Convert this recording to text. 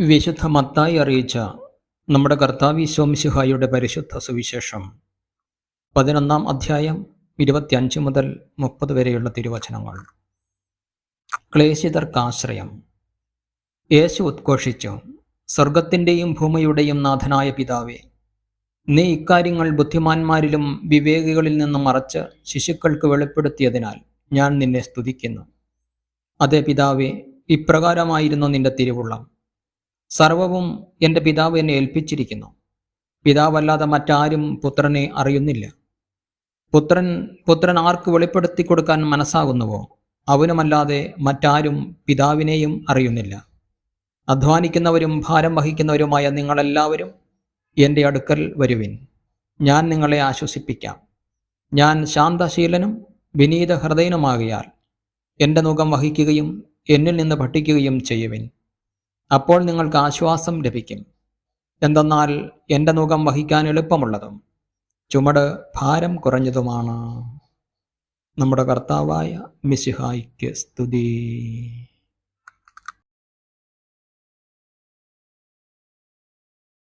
വിശുദ്ധ മത്തായി അറിയിച്ച നമ്മുടെ കർത്താവ് ശോമിശിഹായുടെ പരിശുദ്ധ സുവിശേഷം പതിനൊന്നാം അധ്യായം ഇരുപത്തിയഞ്ച് മുതൽ മുപ്പത് വരെയുള്ള തിരുവചനങ്ങൾ. ക്ലേശിതർക്കാശ്രയം. യേശു ഉദ്ഘോഷിച്ചു സ്വർഗത്തിന്റെയും ഭൂമിയുടെയും നാഥനായ പിതാവേ നീ ഇക്കാര്യങ്ങൾ ബുദ്ധിമാന്മാരിലും വിവേകികളിൽ നിന്നും മറച്ച് ശിശുക്കൾക്ക് വെളിപ്പെടുത്തിയതിനാൽ ഞാൻ നിന്നെ സ്തുതിക്കുന്നു. അതേ പിതാവേ ഇപ്രകാരമായിരുന്നു നിന്റെ തിരുവുള്ളം. സർവവും എന്റെ പിതാവ് എന്നെ ഏൽപ്പിച്ചിരിക്കുന്നു. പിതാവല്ലാതെ മറ്റാരും പുത്രനെ അറിയുന്നില്ല. പുത്രൻ പുത്രൻ ആർക്ക് വെളിപ്പെടുത്തി കൊടുക്കാൻ മനസ്സാകുന്നുവോ? അവനുമല്ലാതെ മറ്റാരും പിതാവിനെയും അറിയുന്നില്ല. അധ്വാനിക്കുന്നവരും ഭാരം വഹിക്കുന്നവരുമായ നിങ്ങളെല്ലാവരും എന്റെ അടുക്കൽ വരുവിൻ. ഞാൻ നിങ്ങളെ ആശ്വസിപ്പിക്കാം. ഞാൻ ശാന്തശീലനും വിനീത ഹൃദയനുമാകിയാൽ എന്റെ മുഖം വഹിക്കുകയും എന്നിൽ നിന്ന് പഠിക്കുകയും ചെയ്യുവിൻ. അപ്പോൾ നിങ്ങൾക്ക് ആശ്വാസം ലഭിക്കും. എന്തെന്നാൽ എന്റെ മുഖം വഹിക്കാൻ എളുപ്പമുള്ളതും ചുമട് ഭാരം കുറഞ്ഞതുമാണ്. നമ്മുടെ കർത്താവായ മിസിഹായിക്ക് സ്തുതി.